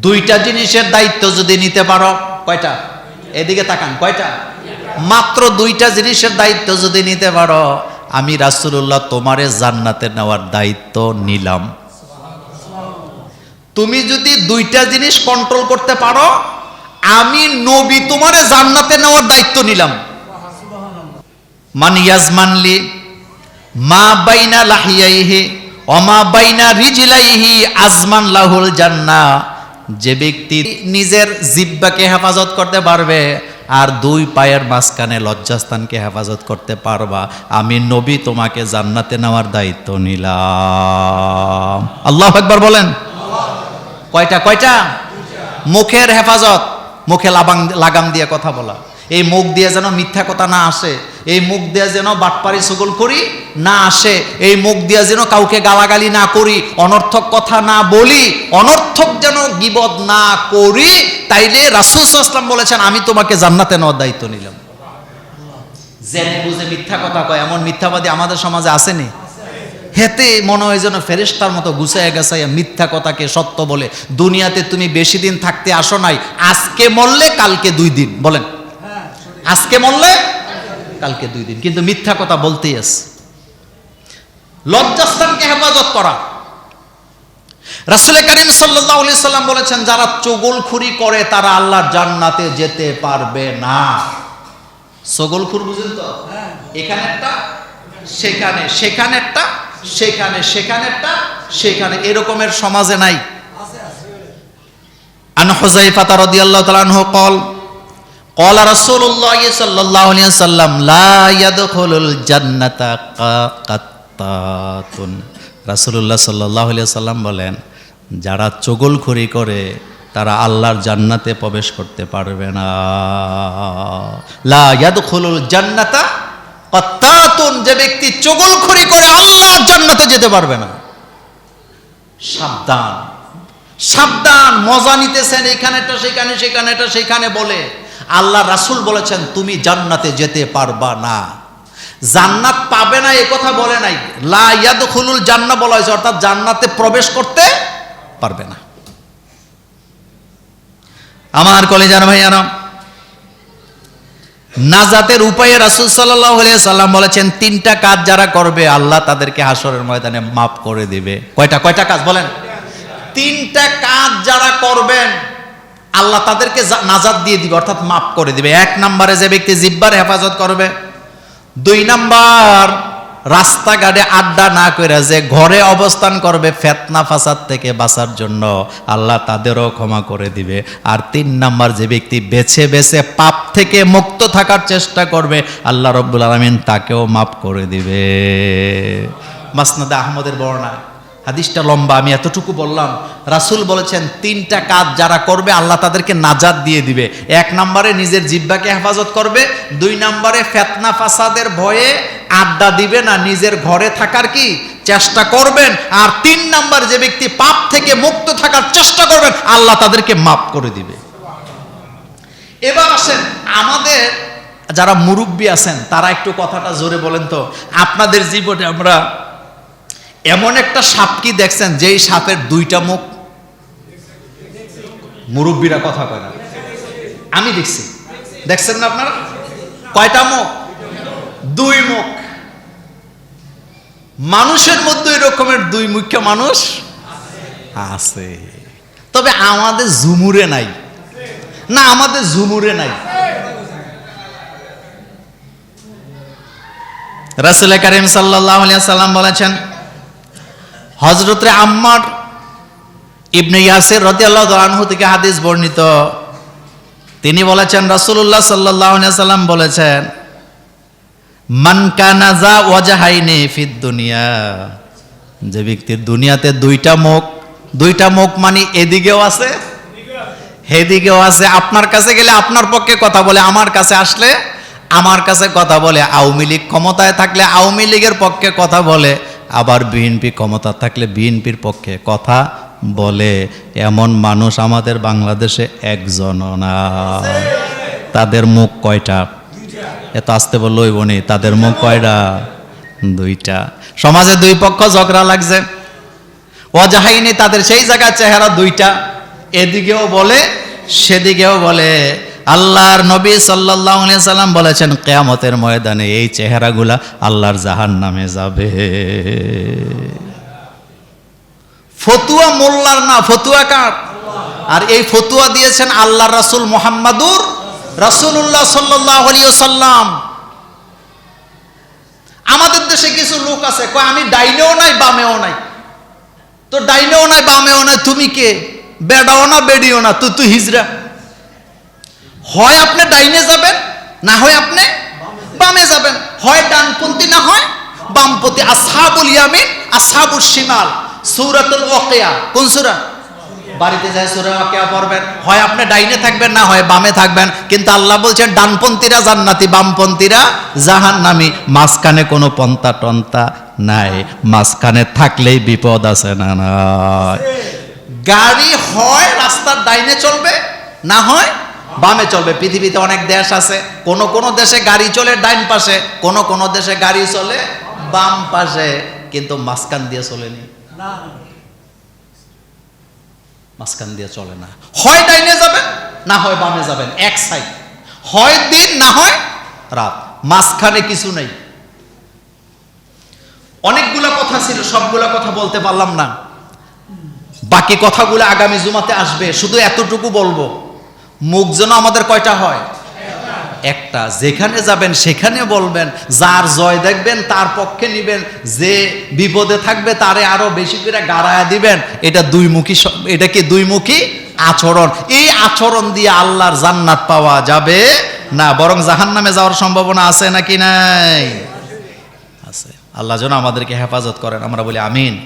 দুইটা জিনিসের দায়িত্ব যদি নিতে পারো, কয়টা? এদিকে তাকান, কয়টা? মাত্র দুইটা জিনিসের দায়িত্ব যদি নিতে পারো, আমি রাসূলুল্লাহ তোমারে জান্নাতে নেওয়ার দায়িত্ব নিলাম। তুমি যদি দুইটা জিনিস কন্ট্রোল করতে পারো, আমি নবী তোমারে জান্নাতে নেওয়ার দায়িত্ব নিলাম। মান ইয়াজমানলি, মা বাইনা লাহিয়াইহি অমা বাইনা রিজলাইহি আজমান লাহুল জান্নাহ। যে ব্যক্তি নিজের জিব্বাকে হেফাজত করতে পারবে, আর দুই পায়ের মাঝখানে লজ্জাস্থানকে হেফাজত করতে পারবা। আমি নবী, তোমাকে জান্নাতে নেওয়ার দায়িত্ব নিলাম। আল্লাহ একবার বলেন। কয়টা কয়টা? মুখের হেফাজত। মুখে লাগাম দিয়ে কথা বলা। এই মুখ দিয়ে যেন মিথ্যা কথা না আসে। এই মুখ দিয়ে যেন বাটপারি সুগল করি, না আসে। এই মুখ দিয়া যেন কাউকে গালাগালি না করি, অনর্থক কথা না বলি, অনর্থক যেন গিবদ না করি, তাইলে রাসুল বলেছেন, আমি তোমাকে জান্নাতে নেওয়ার দায়িত্ব নিলাম। জেনে বুঝে মিথ্যা কথা কয়, এমন মিথ্যাবাদী আমাদের সমাজে আসেনি? হেতে মনে হয় যেন ফেরেস্তার মতো গুছাইয়া গেছাইয়া মিথ্যা কথাকে সত্য বলে, দুনিয়াতে তুমি বেশি দিন থাকতে আসো নাই, আজকে মরলে কালকে দুই দিন। বলেন। আজকে মরলে কালকে দুই দিন। কিন্তু মিথ্যা কথা বলতেই আছে। লজ্জাস্থানকে হেফাজত করা। রাসুল করিম সাল্লাম বলেছেন যারা চগলখুরি করে তারা আল্লাহর জান্নাতে যেতে পারবে না। চগলখুর বুঝেন তো? এখানে একটা সেখানে সেখানে একটা সেখানে সেখানে একটা সেখানে। এরকমের সমাজে নাই। আন হুযাইফা রাদিয়াল্লাহু তাআলা আনহু قال قال رسول الله صلى الله عليه وسلم لا يدخل الجنة قطات রাসূলুল্লাহ সাল্লাল্লাহু আলাইহি সাল্লাম বলেন যারা চগলখড়ি করে তারা আল্লাহর জান্নাতে প্রবেশ করতে পারবে না লা ইয়াদখুলুল জান্নাতা কত্তাতুন যে ব্যক্তি চগলখড়ি করে আল্লাহর জান্নাতে যেতে পারবে না সাবধান সাবধান মজা নিতেছেন এখানেটা সেখানে সেখানেটা সেখানে বলে আল্লাহ রাসূল বলেছেন, তুমি জান্নাতে যেতে পারবা না। জান্নাত পাবে না, এ কথা বলে নাই। লা ইয়াদখুলুল জান্নাহ বলা হয়েছে, অর্থাৎ জান্নাতে প্রবেশ করতে পারবে না। আমার কলেজার ভাইয়ারা, নাজাতের উপায়ে রাসুল সাল্লাহ সাল্লাম বলেছেন, তিনটা কাজ যারা করবে, আল্লাহ তাদেরকে হাসরের ময়দানে মাফ করে দিবে। কয়টা? কয়টা কাজ বলেন? তিনটা কাজ যারা করবেন আল্লাহ তাদেরকে নাজাত দিয়ে দিবে, অর্থাৎ মাফ করে দিবে। এক নম্বরে যে ব্যক্তি জিব্বার হেফাজত করবে, দুই নাম্বার, রাস্তাঘাটে আড্ডা না করে যে ঘরে অবস্থান করবে ফেতনা ফাসাদ থেকে বাঁচার জন্য, আল্লাহ তাদেরও ক্ষমা করে দিবে। আর তিন নাম্বার, যে ব্যক্তি বেছে বেছে পাপ থেকে মুক্ত থাকার চেষ্টা করবে, আল্লাহ রব্বুল আলমিন তাকেও মাফ করে দিবে। মাসনাদে আহমদের বর্ণনা। হাদিসটা লম্বা, আমি এতটুকু বললাম। রাসূল বলেছেন, তিনটা কাজ যারা করবে, আল্লাহ তাদেরকে নাজাদ দিয়ে দিবে। এক নম্বরে নিজের জিব্বাকে হেফাজত করবে, দুই নম্বরে ফেতনা ফাসাদের ভয়ে আড্ডা দিবে না, নিজের ঘরে থাকার কি? চেষ্টা করবেন। আর তিন নাম্বার, যে ব্যক্তি পাপ থেকে মুক্ত থাকার চেষ্টা করবেন, আল্লাহ তাদেরকে মাফ করে দিবে। এবার আসেন, আমাদের যারা মুরব্বী আছেন, তারা একটু কথাটা জোরে বলেন তো। আপনাদের জীবনে আমরা এমন একটা সাপ কি দেখছেন, যেই সাপের দুইটা মুখ? মুরব্বীরা কথা কয় না। আমি দেখছি। দেখছেন না আপনারা? কয়টা মুখ? দুই মুখ। মানুষের মধ্যে এরকমের দুই মুখ্য মানুষ আছে। তবে আমাদের ঝুমুরে নাই। না, আমাদের ঝুমুরে নাই। রাসুল করিম সাল্লাহ সাল্লাম বলেছেন হজরত আম্মার ইবনে ইয়াসির রদিয়াল্লাহ আনহু থেকে হাদিস বর্ণিত। তিনি বলেছেন, রাসূলুল্লাহ সাল্লাল্লাহু আলাইহি সাল্লাম বলেছেন, মান কানাজা ওয়াজাহাইনি ফিদ দুনিয়া। যে ব্যক্তির দুনিয়াতে দুইটা মুখ দুইটা মুখ মানে এদিকেও আছে, হেদিকেও আছে। আপনার কাছে গেলে আপনার পক্ষে কথা বলে, আমার কাছে আসলে আমার কাছে কথা বলে। আওয়ামী লীগ ক্ষমতায় থাকলে আওয়ামী লীগের পক্ষে কথা বলে। আবার বিএনপি ক্ষমতা থাকলে বিএনপির পক্ষে কথা বলে। এমন মানুষ আমাদের বাংলাদেশে একজন না। তাদের মুখ কয়টা? এত আসতে বলল বনি তাদের মুখ কয়টা? দুইটা। সমাজে দুই পক্ষ ঝগড়া লাগছে। অজাহাইনি তাদের সেই জায়গায় চেহারা দুইটা। এদিকেও বলে, সেদিকেও বলে। আল্লাহর নবী আলাইহি সাল্লাম বলেছেন, কেয়ামতের ময়দানে এই চেহারাগুলা আল্লাহর জাহান নামে যাবে। ফতুয়া মোল্লার না, ফতুয়া কার? আর এই ফতুয়া দিয়েছেন আল্লাহ রাসূল মোহাম্মদুর রাসূলুল্লাহ সাল্লাল্লাহু আলাইহি সাল্লাম আমাদের দেশে কিছু লোক আছে, কয়, আমি ডাইনেও নাই, বামেও নাই। তো ডাইনেও নাই, বামেও নাই, তুমি কে? বেডাও না, বেডিও না তুই তুই হিজরা হয় আপনি ডাইনে যাবেন, না হয় আপনি বামে যাবেন। হয় ডানপন্থী, না হয় বামপন্থী। আসহাবুল ইয়ামিন আসহাবুল শিমাল। সূরাতুল ওয়াকিয়া। কোন সূরা? বাড়িতে যায় সূরা ওয়াকিয়া পড়বেন। হয় আপনি ডাইনে থাকবেন, না হয় বামে থাকবেন। কিন্তু আল্লাহ বলছেন, ডানপন্থীরা জান্নাতি, বামপন্থীরা জাহান্নামী। মাঝখানে কোনো পন্থা টন্তা নাই। মাঝখানে থাকলেই বিপদ আছে না নাই। গাড়ি হয়, রাস্তার ডাইনে চলবে, না হয় বামে চলবে। পৃথিবীতে অনেক দেশ আছে। কোন কোন দেশে গাড়ি চলে ডাইন পাশে কোন কোন দেশে গাড়ি চলে বাম পাশে কিন্তু মাঝখান দিয়ে চলেনি। মাঝখান দিয়ে চলে না। হয় ডাইনে যাবেন না হয় বামে যাবেন এক সাইড হয় দিন না হয় রাত। মাঝখানে কিছু নেই। অনেকগুলা কথা ছিল সবগুলা কথা বলতে পারলাম না। বাকি কথাগুলো আগামী জুমাতে আসবে। শুধু এতটুকু বলব। মুখ যেন আমাদের কয়টা হয়? একটা। যেখানে যাবেন, সেখানে বলবেন, যার জয় দেখবেন, তার পক্ষে নিবেন। যে বিপদে থাকবে, তারে আরও বেশি করে গাড়ায়া দিবেন। এটা দুইমুখী স- এটা কি দুইমুখী আচরণ। এই আচরণ দিয়ে আল্লাহর জান্নাত পাওয়া যাবে না, বরং জাহান্নামে যাওয়ার সম্ভাবনা আছে নাকি নাই? আছে। আল্লাহ যেন আমাদেরকে হেফাজত করেন। আমরা বলি আমিন।